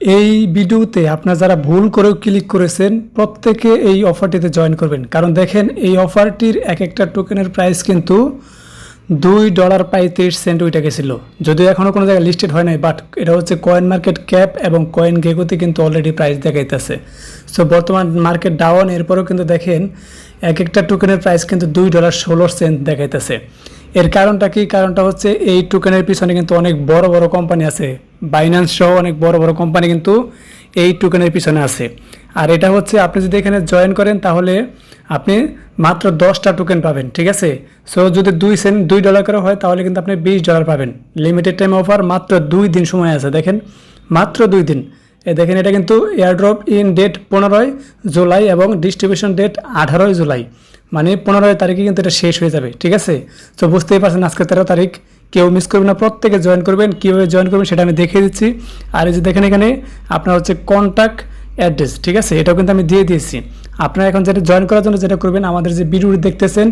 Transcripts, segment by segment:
এই ভিডিওতে আপনারা যারা ভুল করেও ক্লিক করেছেন, প্রত্যেকে এই অফারটিতে জয়েন করবেন। কারণ দেখেন, এই অফারটির এক একটা টোকেনের প্রাইস কিন্তু দুই ডলার পঁয়ত্রিশ সেন্ট ওইটা গেছিল। যদিও এখনও কোনো জায়গায় লিস্টেড হয় নাই বাট এটা হচ্ছে কয়েন মার্কেট ক্যাপ এবং কয়েন গেগোতে কিন্তু অলরেডি প্রাইস দেখাইতেছে। সো বর্তমান মার্কেট ডাউন এরপরেও কিন্তু দেখেন এক একটা টোকেনের প্রাইস কিন্তু দুই ডলার ষোলো সেন্ট দেখাইতেছে। এর কারণটা কি? কারণটা হচ্ছে এই টোকেনের পিছনে কিন্তু অনেক বড় বড় কোম্পানি আছে। বাইন্যান্স সহ অনেক বড় বড় কোম্পানি কিন্তু এই টোকেনের পিছনে আছে। আর এটা হচ্ছে আপনি যদি এখানে জয়েন করেন তাহলে আপনি মাত্র দশটা টোকেন পাবেন, ঠিক আছে? সো যদি দুই সেন্ট দুই ডলার করে হয়, তাহলে কিন্তু আপনি বিশ ডলার পাবেন। লিমিটেড টাইম অফার মাত্র দুই দিন সময় আছে, দেখেন। মাত্র দুই দিন। এ দেখেন, এটা কিন্তু এয়ারড্রপ ইন ডেট পনেরোই জুলাই এবং ডিস্ট্রিবিউশন ডেট আঠারোই জুলাই। মানে পনেরোই তারিখে কিন্তু এটা শেষ হয়ে যাবে, ঠিক আছে? তো বুঝতেই পারছেন আজকে তেরো তারিখ। কেউ মিস করবেন না, প্রত্যেকে জয়েন করবেন, কীভাবে জয়েন করবেন সেটা আমি দেখিয়ে দিচ্ছি। আর এই যে দেখেন এখানে আপনার হচ্ছে কন্ট্যাক্ট অ্যাড্রেস ঠিক আছে? এটাও কিন্তু আমি দিয়ে দিয়েছি। আপনারা এখন যেটা জয়েন করার জন্য যেটা করবেন, আমাদের যে ভিডিওটি দেখতেছেন,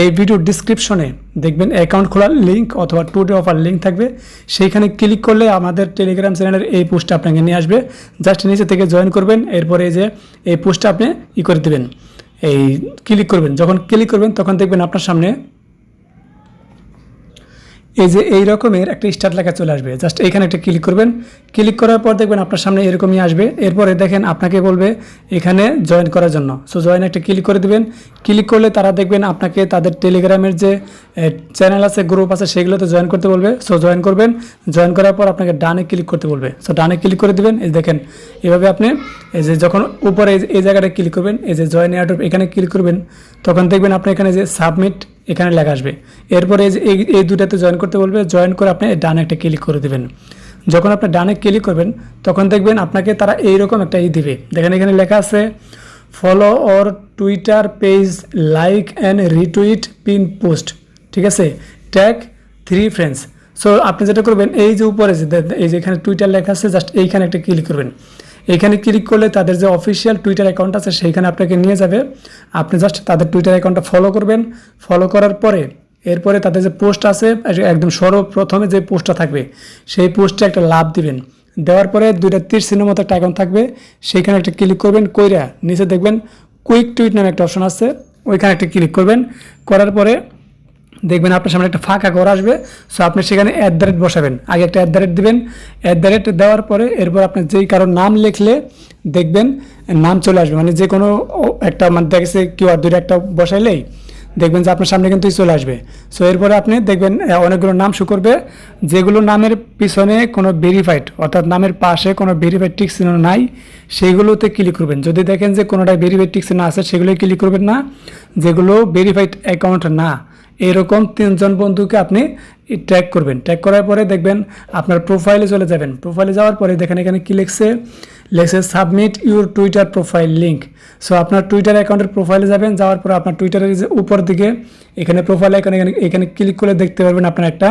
এই ভিডিওর ডিসক্রিপশনে দেখবেন অ্যাকাউন্ট খোলার লিঙ্ক অথবা টু ডে অফার লিঙ্ক থাকবে। সেইখানে ক্লিক করলে আমাদের টেলিগ্রাম চ্যানেলের এই পোস্টটা আপনাকে নিয়ে আসবে। জাস্ট নিচে থেকে জয়েন করবেন, এরপরে এই যে এই পোস্টটা আপনি ই করে দেবেন। এই ক্লিক করবেন। যখন ক্লিক করবেন, তখন দেখবেন আপনার সামনে এই যে এই রকমের একটা স্টার্ট লেখা চলে আসবে। জাস্ট এখানে একটা ক্লিক করবেন। ক্লিক করার পর দেখবেন আপনার সামনে এরকমই আসবে। এরপরে দেখেন আপনাকে বলবে এখানে জয়েন করার জন্য। সো জয়েন একটা ক্লিক করে দিবেন। ক্লিক করলে তারা দেখবেন আপনাকে তাদের টেলিগ্রামের যে চ্যানেল আছে গ্রুপ আছে, সেগুলোতে জয়েন করতে বলবে। সো জয়েন করবেন। জয়েন করার পর আপনাকে ডানে ক্লিক করতে বলবে। সো ডানে ক্লিক করে দেবেন। এই দেখেন, এভাবে আপনি এই যে যখন উপরে এই জায়গাটা ক্লিক করবেন, এই যে জয়েন এয়ারড্রপ এখানে ক্লিক করবেন, তখন দেখবেন আপনি এখানে যে সাবমিট এখানে লেখা আসবে। এরপরে এই এই দুটাতে জয়েন করতে বলবে জয়েন করে আপনি ডান একটা ক্লিক করে দেবেন। যখন আপনি ডানে ক্লিক করবেন, তখন দেখবেন আপনাকে তারা এইরকম একটা ই দিবে। দেখেন এখানে লেখা আছে follow or Twitter page like and retweet pin post ঠিক আছে? ট্যাগ থ্রি ফ্রেন্ডস সো আপনি যেটা করবেন, এই যে উপরে যে, এই যে এখানে টুইটার লেখা আছে জাস্ট এইখানে একটা ক্লিক করবেন। এখানে ক্লিক করলে তাদের যে অফিসিয়াল টুইটার অ্যাকাউন্ট আছে, সেইখানে আপনাকে নিয়ে যাবে। আপনি জাস্ট তাদের টুইটার অ্যাকাউন্টটা ফলো করবেন। ফলো করার পরে, এরপরে তাদের যে পোস্ট আছে, একদম সর্বপ্রথমে যে পোস্টটা থাকবে, সেই পোস্টে একটা লাভ দিবেন। দেওয়ার পরে দুইটা তীর চিহ্নের মতো একটা অ্যাকাউন্ট থাকবে। সেইখানে একটা ক্লিক করবেন, কইরা নিচে দেখবেন কুইক টুইট নামে একটা অপশন আছে। ওইখানে একটা ক্লিক করবেন। করার পরে দেখবেন আপনার সামনে একটা ফাঁকা ঘর আসবে। সো আপনি সেখানে অ্যাট দ্য রেট বসাবেন। আগে একটা অ্যাট দ্য রেট দেবেন। অ্যাট দ্য রেট দেওয়ার পরে এরপর আপনি যেই কারোর নাম লিখলে দেখবেন নাম চলে আসবে। মানে যে কোনো একটা মানে দেখেছে কেউ আর দুইটা একটা বসাইলেই দেখবেন যে আপনার সামনে কিন্তু চলে আসবে। সো এরপরে আপনি দেখবেন অনেকগুলো নাম শো করবে। যেগুলো নামের পিছনে কোনো ভেরিফাইড অর্থাৎ নামের পাশে কোনো ভেরিফাইড টিক চিহ্ন নাই, সেগুলোতে ক্লিক করবেন। যদি দেখেন যে কোনোটায় ভেরিফাইড টিক চিহ্ন আছে সেগুলোই ক্লিক করবেন না। যেগুলো ভেরিফাইড অ্যাকাউন্ট না এরকম তিনজন বন্ধুকে আপনি ট্র্যাক করবেন। ট্র্যাক করার পরে দেখবেন আপনার প্রোফাইলে চলে যাবেন। প্রোফাইলে যাওয়ার পরে দেখেন এখানে কি লিখছে? লেখছে submit your Twitter profile link so আপনার টুইটার অ্যাকাউন্টের প্রোফাইলে যাবেন। যাওয়ার পরে আপনার টুইটারের যে উপর দিকে এখানে প্রোফাইল এখানে এখানে ক্লিক করলে দেখতে পারবেন আপনার একটা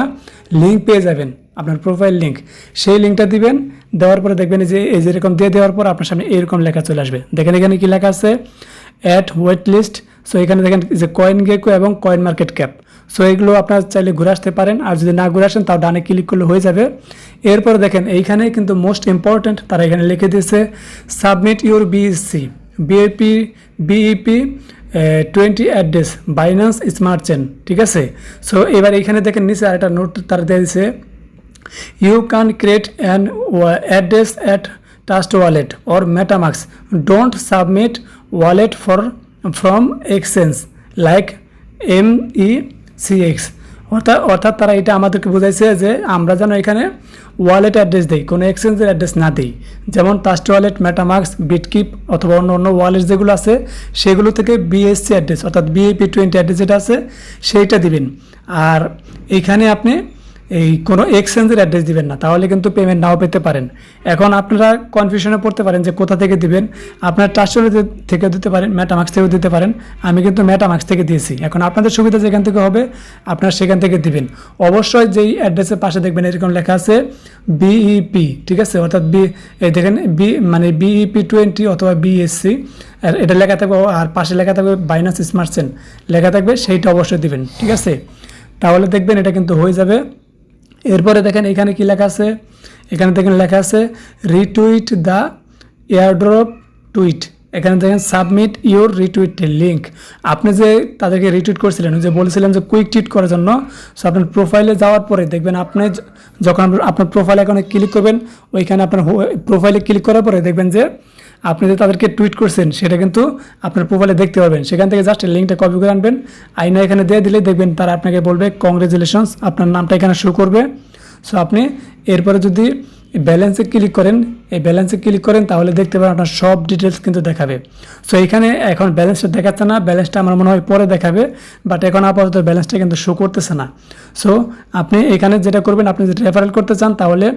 লিঙ্ক পেয়ে যাবেন, আপনার প্রোফাইল লিঙ্ক সেই লিঙ্কটা দিবেন। দেওয়ার পরে দেখবেন যে, এই যেরকম দিয়ে দেওয়ার পর আপনার সামনে এরকম লেখা চলে আসবে। দেখেন এখানে কি লেখা আছে? অ্যাট ওয়েট লিস্ট সো এখানে দেখেন যে কয়েন গেকো এবং কয়েন মার্কেট ক্যাপ সো এগুলো আপনার চাইলে ঘুরে আসতে পারেন, আর যদি না ঘুরে আসেন তাও ডানে ক্লিক করলে হয়ে যাবে। এরপর দেখেন এইখানে কিন্তু মোস্ট ইম্পর্ট্যান্ট তারা এখানে লিখে দিয়েছে submit your BSC BAP BEP twenty address Binance smart chain ঠিক আছে? সো এবার এখানে দেখেন নিচে আরেকটা নোট তারা দিয়েছে দিয়ে দিয়েছে, You can create an wa- address at Trust Wallet submit wallet Don't submit wallet for from exchange like MECX. অর্থাৎ অর্থাৎ তারা এটা আমাদেরকে বোঝাইছে যে আমরা যেন এখানে ওয়ালেট অ্যাড্রেস দিই, কোনো এক্সচেঞ্জের অ্যাড্রেস না দিই যেমন টাস্ট ওয়ালেট মেটামার্কস বিটকিপ অথবা অন্য অন্য ওয়ালেট যেগুলো আছে, সেগুলো থেকে বিএসসি অ্যাড্রেস অর্থাৎ বিএপি টোয়েন্টি অ্যাড্রেস যেটা আছে, সেইটা দিবেন আর এইখানে আপনি এই কোনো এক্সচেঞ্জের অ্যাড্রেস দিবেন না, তাহলে কিন্তু পেমেন্ট নাও পেতে পারেন। এখন আপনারা কনফিউশনে পড়তে পারেন যে কোথা থেকে দিবেন। আপনার ট্রাস্টলে থেকে দিতে পারেন ম্যাটামাক্স থেকেও দিতে পারেন। আমি কিন্তু ম্যাটামাক্স থেকে দিয়েছি। এখন আপনাদের সুবিধা যেখান থেকে হবে, আপনারা সেখান থেকে দিবেন। অবশ্যই যেই অ্যাড্রেসের পাশে দেখবেন, এরকম লেখা আছে বিইপি ঠিক আছে? অর্থাৎ বি এই দেখেন বি মানে বিইপি টোয়েন্টি অথবা বিএসসি আর এটা লেখা থাকবে, আর পাশে লেখা থাকবে বাইনাস স্মার্ট চেন লেখা থাকবে, সেইটা অবশ্যই দিবেন, ঠিক আছে? তাহলে দেখবেন এটা কিন্তু হয়ে যাবে এরপরে দেখেন এখানে কি লেখা আছে? এখানে দেখেন লেখা আছে রিটুইট দ্য এয়ারড্রপ টুইট এখানে দেখেন সাবমিট ইউর রিটুইট লিঙ্ক আপনি যে তাদেরকে রিটুইট করছিলেন যে বলেছিলেন যে কুইক টুইট করার জন্য সো আপনার প্রোফাইলে যাওয়ার পরে দেখবেন আপনি যখন আপনার প্রোফাইল এখানে ক্লিক করবেন, ওইখানে আপনার প্রোফাইলে ক্লিক করার পরে দেখবেন যে আপনি যে তাদেরকে টুইট করছেন, সেটা কিন্তু আপনার প্রোফাইলে দেখতে পাবেন সেখান থেকে জাস্ট লিঙ্কটা কপি করে আনবেন। আইনা এখানে দিয়ে দিলে দেখবেন তারা আপনাকে বলবে কংগ্রেচুলেশনস আপনার নামটা এখানে শো করবে। সো আপনি এরপরে যদি ব্যালেন্সে ক্লিক করেন, এই ব্যালেন্সে ক্লিক করেন, তাহলে দেখতে পারেন আপনার সব ডিটেলস কিন্তু দেখাবে। সো এখানে এখন ব্যালেন্সটা দেখাচ্ছে না ব্যালেন্সটা আমার মনে হয় পরে দেখাবে বাট এখন আপাতত ব্যালেন্সটা কিন্তু শো করতেছে না। সো আপনি এখানে যেটা করবেন, আপনি যদি রেফারেল করতে চান, তাহলে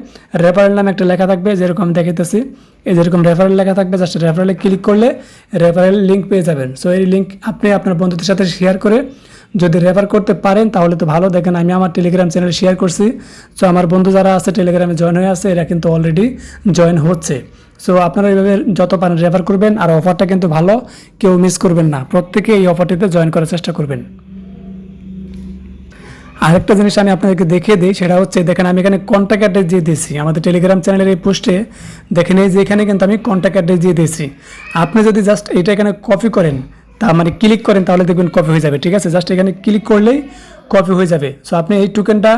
রেফারেল নামে একটা লেখা থাকবে, যেরকম আমি দেখাইতেছি। এই যেরকম রেফারেল লেখা থাকবে জাস্ট রেফারেলে ক্লিক করলে রেফারেল লিঙ্ক পেয়ে যাবেন। সো এই লিঙ্ক আপনি আপনার বন্ধুদের সাথে শেয়ার করে যদি রেফার করতে পারেন, তাহলে তো ভালো। দেখেন, আমি আমার টেলিগ্রাম চ্যানেলে শেয়ার করছি। সো আমার বন্ধু যারা আছে টেলিগ্রামে জয়েন হয়ে আছে, এরা কিন্তু অলরেডি জয়েন হচ্ছে। সো আপনারা এইভাবে যত পারেন রেফার করবেন, আর অফারটা কিন্তু ভালো। কেউ মিস করবেন না। প্রত্যেকে এই অফারটিতে জয়েন করার চেষ্টা করবেন। আরেকটা জিনিস আমি আপনাদেরকে দেখিয়ে দিই, সেটা হচ্ছে, দেখেন, আমি এখানে কন্ট্যাক্ট অ্যাড্রেস দিয়ে দিয়েছি। আমাদের টেলিগ্রাম চ্যানেলের এই পোস্টে দেখেন, এই যে এখানে কিন্তু আমি কন্ট্যাক্ট অ্যাড্রেস দিয়ে দিয়েছি। আপনি যদি জাস্ট এটা এখানে কপি করেন তা মানে ক্লিক করেন তাহলে দেখবেন কপি হয়ে যাবে, ঠিক আছে? জাস্ট এখানে ক্লিক করলেই কপি হয়ে যাবে। সো আপনি এই টোকেনটা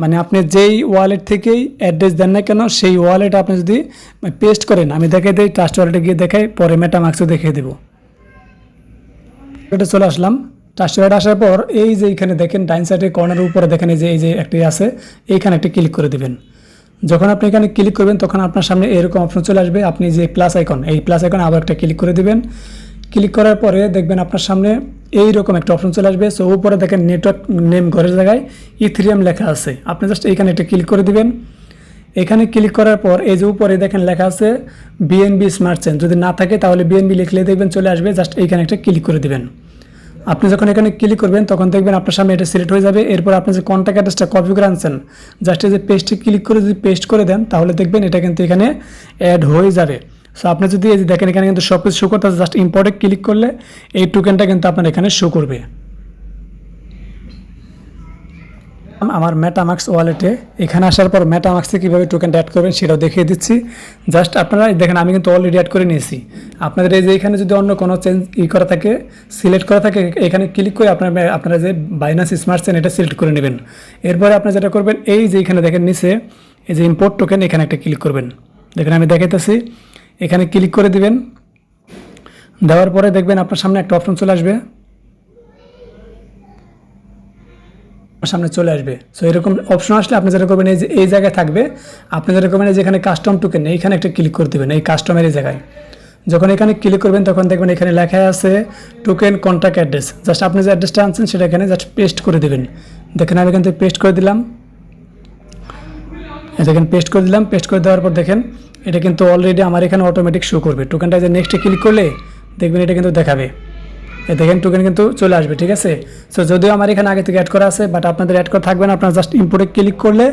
মানে আপনি যেই ওয়ালেট থেকেই অ্যাড্রেস দেন না কেন, সেই ওয়ালেট আপনি যদি পেস্ট করেন, আমি দেখে দিই ট্রাস্ট ওয়ালেটে গিয়ে দেখাই, পরে মেটামাক্সও দেখিয়ে দেবো। এটা চলে আসলাম। ট্রাস্টেড আসার পর এই যে এখানে দেখেন, ডাইন সাইডের কর্নারের উপরে দেখেন এই যে এই যে একটি আছে, এইখানে একটা ক্লিক করে দিবেন। যখন আপনি এখানে ক্লিক করবেন, তখন আপনার সামনে এরকম অপশন চলে আসবে, আপনি যে প্লাস আইকন এই প্লাস আইকন আবার একটা ক্লিক করে দিবেন। ক্লিক করার পরে দেখবেন আপনার সামনে এই রকম একটা অপশন চলে আসবে। সো উপরে দেখেন নেটওয়ার্ক নেম ঘরের জায়গায় ইথিরিয়াম লেখা আছে। আপনি জাস্ট এইখানে একটা ক্লিক করে দিবেন। এখানে ক্লিক করার পর এই যে উপরে দেখেন লেখা আছে বিএনবি স্মার্ট চেন যদি না থাকে তাহলে বিএনবি লিখলে দেখবেন চলে আসবে। জাস্ট এইখানে একটা ক্লিক করে দিবেন। আপনি যখন এখানে ক্লিক করবেন, তখন দেখবেন আপনার সামনে এটা সিলেক্ট হয়ে যাবে। এরপর আপনি যে কন্ট্যাক্ট অ্যাড্রেসটা কপি করে আনছেন জাস্ট এই যে পেস্টে ক্লিক করে যদি পেস্ট করে দেন, তাহলে দেখবেন এটা কিন্তু এখানে অ্যাড হয়ে যাবে। সো আপনি যদি এই যে দেখেন এখানে কিন্তু সব কিছু শো করতে জাস্ট ইম্পর্টে ক্লিক করলে এই টোকেনটা কিন্তু আপনার এখানে শো করবে। আমার মেটামাক্স ওয়ালেটে এখানে আসার পর মেটামাক্সে কীভাবে টোকেনটা অ্যাড করবেন সেটাও দেখিয়ে দিচ্ছি। জাস্ট আপনারা, দেখেন আমি কিন্তু অলরেডি অ্যাড করে নিয়েছি। আপনাদের এই যে এখানে যদি অন্য কোনো চেঞ্জ ই করা থাকে সিলেক্ট করা থাকে, এখানে ক্লিক করে আপনার, আপনারা যে বাইনাস স্মার্ট চেন এটা সিলেক্ট করে নেবেন। এরপরে আপনি যেটা করবেন, এই যে এখানে দেখেন নিচে, এই যে ইম্পোর্ট টোকেন এখানে একটা ক্লিক করবেন। দেখেন আমি দেখাইতেছি এখানে ক্লিক করে দিবেন। দেওয়ার পরে দেখবেন আপনার সামনে একটা অপশন চলে আসবে। সামনে চলে আসবে। সো এরকম অপশন আসলে আপনি যেটা করবেন, এই যে, এই জায়গায় থাকবে। আপনি যেটা করবেন, এই যে, এখানে কাস্টম টোকেন এইখানে একটা ক্লিক করে দেবেন, এই কাস্টমের এই জায়গায়। যখন এখানে ক্লিক করবেন, তখন দেখবেন এখানে লেখা আছে টোকেন কন্ট্যাক্ট অ্যাড্রেস জাস্ট আপনি যে অ্যাড্রেসটা আনছেন, সেটা এখানে জাস্ট পেস্ট করে দেবেন। দেখেন, আমি এখান থেকে পেস্ট করে দিলাম। দেখেন পেস্ট করে দিলাম পেস্ট করে দেওয়ার পর দেখেন এটা কিন্তু অলরেডি আমার এখানে অটোমেটিক শো করবে। টোকেনটা যে নেক্সটে ক্লিক করলে দেখবেন এটা কিন্তু দেখাবে। দেখেন টোকেন কিন্তু চলে আসবে, ঠিক আছে? সো যদিও আমার এখানে আগে থেকে অ্যাড করা আছে বাট আপনাদের অ্যাড করা থাকবে না, আপনার জাস্ট ইম্পোর্টে ক্লিক করলে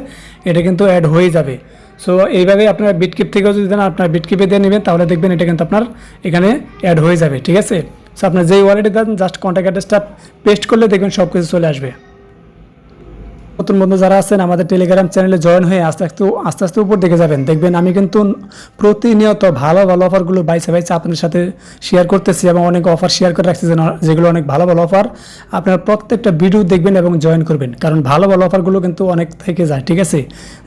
এটা কিন্তু অ্যাড হয়ে যাবে। সো এইভাবে আপনার বিটকিপ থেকেও যদি দেন, আপনার বিটকিপে দিয়ে নেবেন, তাহলে দেখবেন এটা কিন্তু আপনার এখানে অ্যাড হয়ে যাবে, ঠিক আছে? সো আপনার যেই ওয়ালেটে দেন জাস্ট কন্ট্যাক্ট অ্যাড্রেসটা পেস্ট করলে দেখবেন সব কিছু চলে আসবে। নতুন বন্ধু যারা আছেন, আমাদের টেলিগ্রাম চ্যানেলে জয়েন হয়ে আস্তে আস্তে আস্তে আস্তে উপর দিকে যাবেন। দেখবেন আমি কিন্তু প্রতিনিয়ত ভালো ভালো অফারগুলো বাইসে বাইসে আপনার সাথে শেয়ার করতেছি এবং অনেক অফার শেয়ার করে রাখছি যেগুলো অনেক ভালো ভালো অফার আপনারা প্রত্যেকটা ভিডিও দেখবেন এবং জয়েন করবেন। কারণ ভালো ভালো অফারগুলো কিন্তু অনেক থেকে যায়, ঠিক আছে?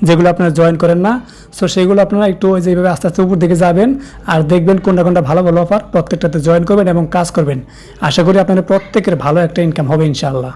যেগুলো আপনারা জয়েন করেন না সো সেগুলো আপনারা একটু যেভাবে আস্তে আস্তে উপর দিকে যাবেন আর দেখবেন কোনটা কোনটা ভালো ভালো অফার প্রত্যেকটাতে জয়েন করবেন এবং কাজ করবেন। আশা করি আপনাদের প্রত্যেকের ভালো একটা ইনকাম হবে, ইনশাআল্লাহ।